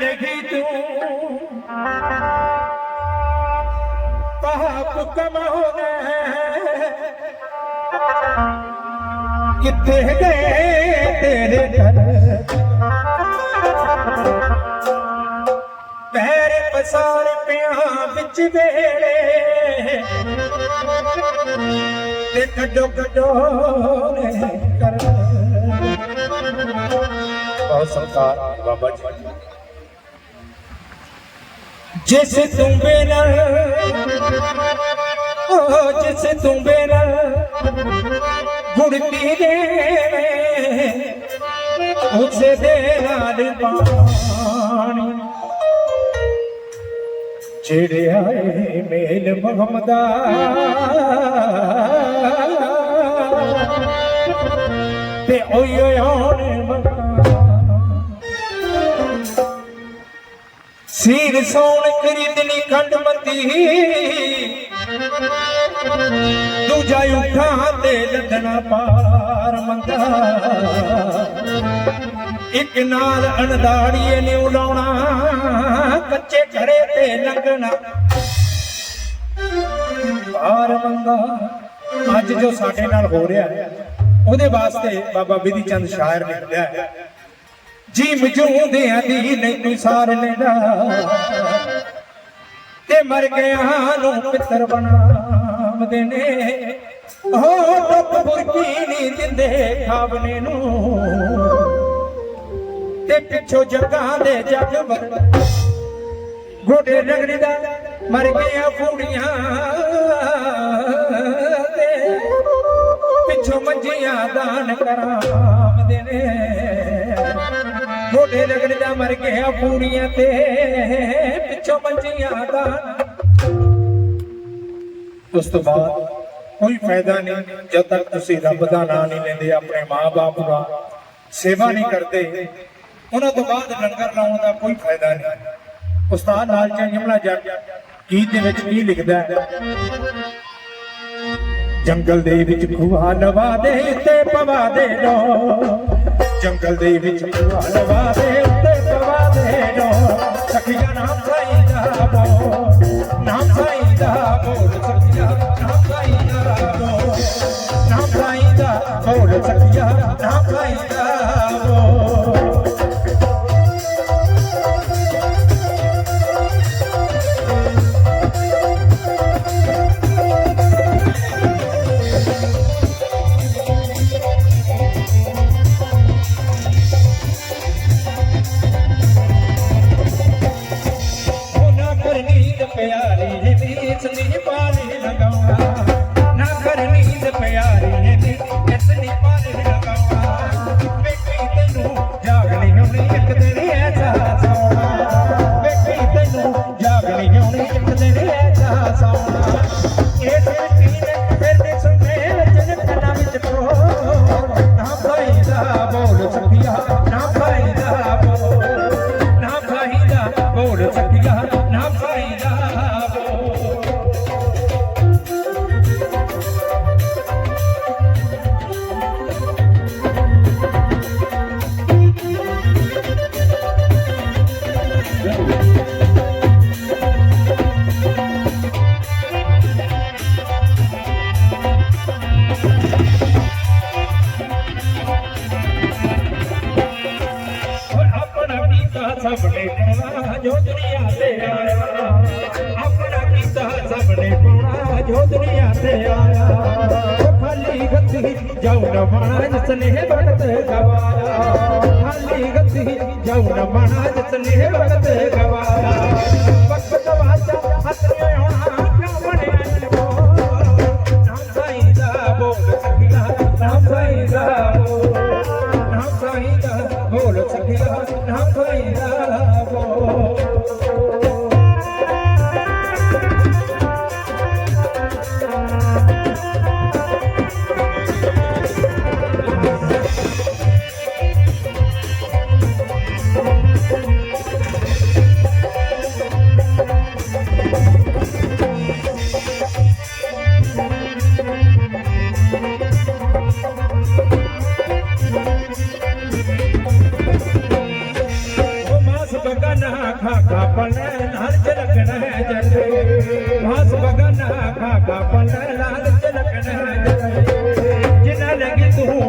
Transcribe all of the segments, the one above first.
ਲਗੀ ਤੂੰ। ਪਾਪ ਕਮਾਉਣਾ ਕਿੱਥੇ ਗਏ ਤੇਰੇ ਘਰ? ਪੈਰ ਪਸਾਰ ਪਿਆ ਵਿੱਚ ਵੇਲੇ ਤੇ ਕੱਢੋ ਕੱਢੋ ਨੇ ਕਰ ਬਹੁਤ ਸਤਿਕਾਰ ਬਾਬਾ ਜੀ। ਜਿਸ ਤੂੰ ਨਾਲ, ਉਹ ਜਿਸ ਤੁੰਬੇ ਨਾਲ ਗੁੜਤੀ ਦੇ ਉਸ ਦੇ ਨਾਲ ਪਾਣੀ। ਜਿਹੜੇ ਆਏ ਮੇਲ ਮੁਹੰਮਦਾ ਤੇ ਓਏ ਓਏ ਆਉਣ ਮਕਾ ਸੀਰ ਸੋਣ ਖਰੀਦਣੀ ਖੰਡ ਮੰਦੀ। ਦੂਜਾ ਉਠਾਂ ਤੇ ਲੱਦਣਾ ਪਾਰ ਮੰਦਾ। ਇੱਕ ਨਾਲ ਅਣਦਾੜੀਏ ਨੇ ਉਡਾਉਣਾ ਕੱਚੇ ਘਰੇ ਤੇ ਲੰਘਣਾ। ਪਾਰ ਮੰਦਾ। ਅੱਜ ਜੋ ਸਾਡੇ ਨਾਲ ਹੋ ਰਿਹਾ, ਉਹਦੇ ਵਾਸਤੇ ਬਾਬਾ ਬਿਧੀ ਚੰਦ ਸ਼ਾਇਰ ਨੇ ਲਿਖਿਆ ਹੈ ਜੀ ਮਜੂਦਿਆਂ ਦੀ ਨਹੀਂ ਕੋਈ ਸਾਰ ਲੈਣਾ। ਤੇ ਮਰ ਗਿਆ ਨੂੰ ਪਿੱਤਰ ਬਣਾਉਂਦੇ ਨੇ। ਹੋ ਟੁੱਟ ਬੁਰਕੀ ਨਹੀਂ ਦਿੰਦੇ ਖਾਵਨੇ ਨੂੰ। ਤੇ ਪਿੱਛੋਂ ਜਗਾਂ ਦੇ ਜੱਗ ਵਰ ਗੋਡੇ ਰਗੜੀ ਦਾ ਮਰ ਗਿਆ ਫੂੜੀਆਂ ਤੇ ਪਿੱਛੋਂ ਮੰਜੀਆਂ ਦਾਨ ਕਰਾਉਂਦੇ ਨੇ। ਗੋਡੇ ਰਗੜੀ ਮਰ ਗਿਆ ਫੂੜੀਆਂ ਤੇ ਪਿੱਛੋਂ ਮੰਜੀਆਂ ਦਾਨ ਉਸ ਤੋਂ ਬਾਅਦ ਕੋਈ ਫਾਇਦਾ ਨਹੀਂ, ਜਦ ਤੱਕ ਤੁਸੀਂ ਰੱਬ ਦਾ ਨਾਮ ਨਹੀਂ ਲੈਂਦੇ, ਆਪਣੇ ਮਾਪੇ ਦਾ ਸੇਵਾ ਨਹੀਂ ਕਰਦੇ, ਉਹਨਾਂ ਤੋਂ ਬਾਅਦ ਲੰਗਰ ਲਾਉਣ ਦਾ ਕੋਈ ਫਾਇਦਾ ਨਹੀਂ। ਉਸਤਾਦ ਲਾਲਚੰਦ ਜਮਲਾ ਜੱਟ ਗੀਤ ਦੇ ਵਿੱਚ ਕੀ ਲਿਖਦਾ ਹੈ? ਜੰਗਲ ਦੇ ਵਿੱਚ ਖੁਆ ਲਵਾ ਦੇ ਤੇ ਪਵਾ ਦੇ ਲੋ ਜੰਗਲ ਦੇ ਵਿੱਚ ਖੂਹਾ ਲਵਾ ਦੇ ਉੱਤੇ ਪਵਾ ਦੇ ਲੋ ਸਖੀਆ ਨਾਮ ਸਾਈ ਦਾ ਬੋ ਨਾਮ ਸਾਈ ਦਾ ਬੋਲ ਸਖੀਆ ਨਾਮ ਸਾਈ ਦਾ ਬੋ ਨਾਮ ਸਾਈ ਦਾ ਬੋਲ ਸਖੀਆ ਨਾਮ ਸਾਈ ਦਾ ਬੋ ਸਭ ਨੇ ਪਾਉਣਾ ਜੋ ਦੁਨੀਆ ਤੇ ਆਇਆ। ਆਪਣਾ ਕੀਤਾ ਸਭ ਨੇ ਪਾਉਣਾ ਜੋ ਦੁਨੀਆ ਤੇ ਆਇਆ। ਖਾਲੀ ਗੱਤੀ ਜਾਉ ਨਾ ਮਾਣਾ, ਜਿਸ ਨੇ ਵਕਤ ਗਵਾਇਆ। ਖਾਲੀ ਗੱਤੀ ਜਾਉ ਨਾ ਮਾਣਾ, ਜਿਸ ਨੇ ਵਕਤ ਗਵਾਇਆ। ਵਕਤ ਵਾਚਾ, ਹੱਥ ਆਉਣਾ, ਕਿਉਂ ਬਣਿਆ? ਨਾਮ ਸਾਈਂ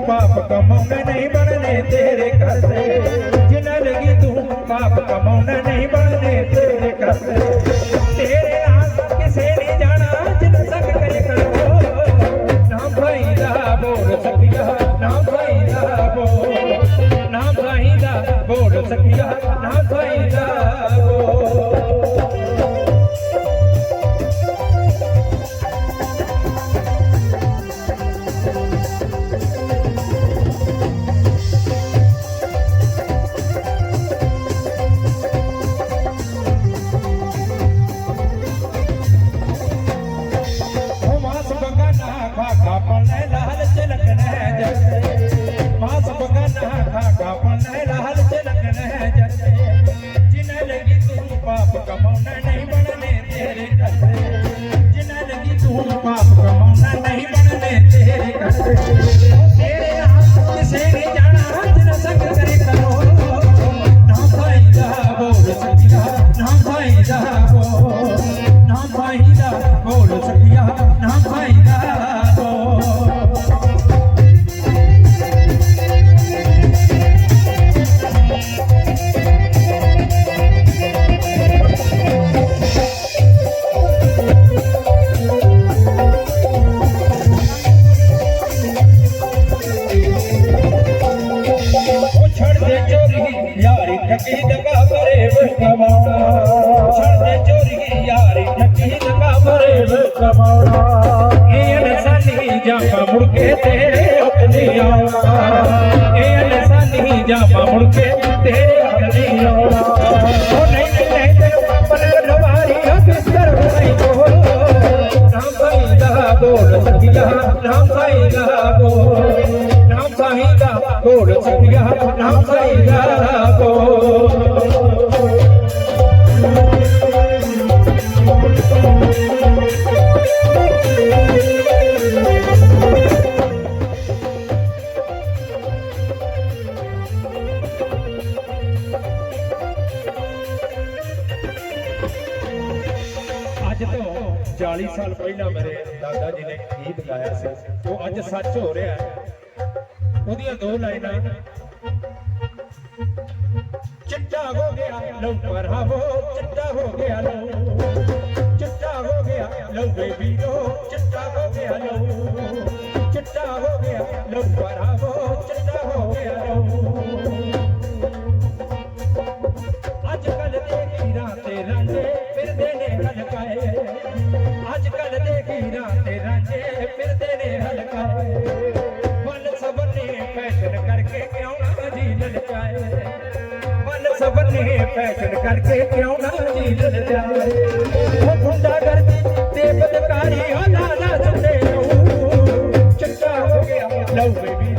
ਪਾਪ ਕਮਾਉਣਾ ਨਹੀਂ ਬਣਨੇ ਤੇਰੇ ਘਰ ਦੇ ਜਿਨ੍ਹਾਂ ਲਗੀ ਤੂੰ ਪਾਪ ਕਮਾਉਣਾ ਨਹੀਂ ਬਣਨੇ ਤੇਰੇ ਘਰ ਦੇ ਤੇਰੇ ਆਸ ਕਿਸੇ ਨਹੀਂ ਜਾਣਾ ਜਿੰਨ ਸਕ ਕਰੇ ਕਰੋ ਨਾ ਭਾਈ ਦਾ ਬੋਲ ਸਕੀਆ ਨਾ ਭਾਈ ਦਾ ਬੋਲ ਨਾ ਭਾਈ ਦਾ ਬੋਲ ਸਕੀਆ ਨਾ ਭਾਈ ਫਾਇਦਾ ਬੋਲ ਸਕਿਆ ਨਾ ਫਾਇਦਾ ਬਰੇ ਇਹ ਅਨਸਾਨੀ ਜਾਪਾ ਮੁੜ ਕੇ ਤੇਰੇ ਹੱਥ ਆਉਣਾ ਇਹ ਅਨਸਾਨੀ ਜਾਪਾ ਮੁੜ ਕੇ ਤੇਰੇ ਹੱਥ ਆਉਣਾ ਉਹ ਨਹੀਂ ਨਹੀਂ ਤੇ ਪਨ ਲਵਾਰੀ ਬਿਸਤਰ ਨਹੀਂ ਕੋ ਨਾ ਭਾਈ ਦਾ ਬੋਲ ਸਕਿਆ ਨਾ ਭਾਈ ਦਾ ਬੋਲ ਨਾ ਭਾਈ ਦਾ ਬੋਲ ਸਕਿਆ ਨਾ ਭਾਈ ਦਾ ਅੱਜ ਤੋਂ 40 ਸਾਲ ਪਹਿਲਾਂ ਮੇਰੇ ਦਾਦਾ ਜੀ ਨੇ ਗੀਤ ਗਾਇਆ ਸੀ। ਉਹ ਅੱਜ ਸੱਚ ਹੋ ਰਿਹਾ ਹੈ। ਉਹਦੀਆਂ ਦੋ ਲਾਈਨਾਂ ਚਿੱਟਾ ਹੋ ਗਿਆ ਲਓ ਪਰਾਵੋ ਚਿੱਟਾ ਹੋ ਗਿਆ ਲਓ ਚਿੱਟਾ ਹੋ ਗਿਆ ਲਓ ਬੇਬੀ ਰੋ। ਮਨ ਸਬਨੇ ਫੈਸ਼ਨ ਕਰਕੇ ਕਿਉਂ ਨਾ ਜੀ ਲਲਚਾਏ ਉਹ ਗੁੰਡਾ ਕਰਦੀ ਤੇ ਬਦਕਾਰੀ, ਉਹ ਲਾਲਾ ਸੁਣੇ ਨੂੰ। ਚਿੱਟਾ ਹੋ ਗਿਆ, ਲਓ ਬੇਬੀ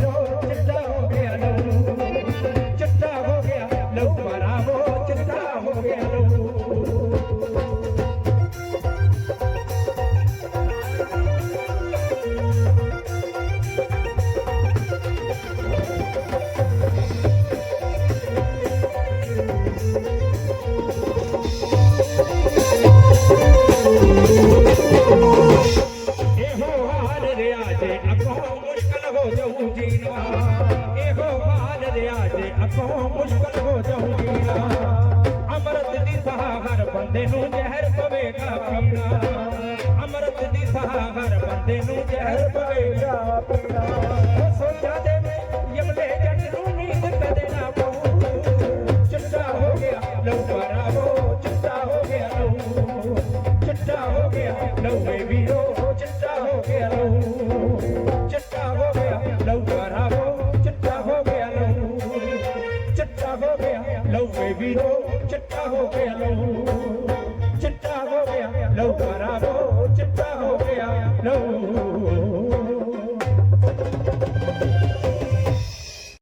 ਹਰ ਜ਼ਹਿਰ ਪਵੇਗਾ ਪੀਣਾ ਸੋਚਾ ਦੇ ਯਮਲੇ ਜੱਟ ਨੂੰ ਨੀਂਦ ਕਦੇ ਨਾ ਪਊ ਚਿੱਟਾ ਹੋ ਗਿਆ ਲਓ ਪਰਾਵੋ ਚਿੱਟਾ ਹੋ ਗਿਆ ਲਓ ਚਿੱਟਾ ਹੋ ਗਿਆ ਲਓ ਬੇਬੀ ਰੋ ਚਿੱਟਾ ਹੋ ਗਿਆ ਲਓ ਚਿੱਟਾ ਹੋ ਗਿਆ ਲਓ ਪਰਾਵੋ ਚਿੱਟਾ ਹੋ ਗਿਆ ਚਿੱਟਾ ਹੋ ਗਿਆ ਲਓ ਬੇਬੀ ਰੋ ਚਿੱਟਾ ਹੋ ਗਿਆ ਲਓ ਚਿੱਟਾ ਚਿੱਟਾ ਹੋ ਗਿਆ ਲਓ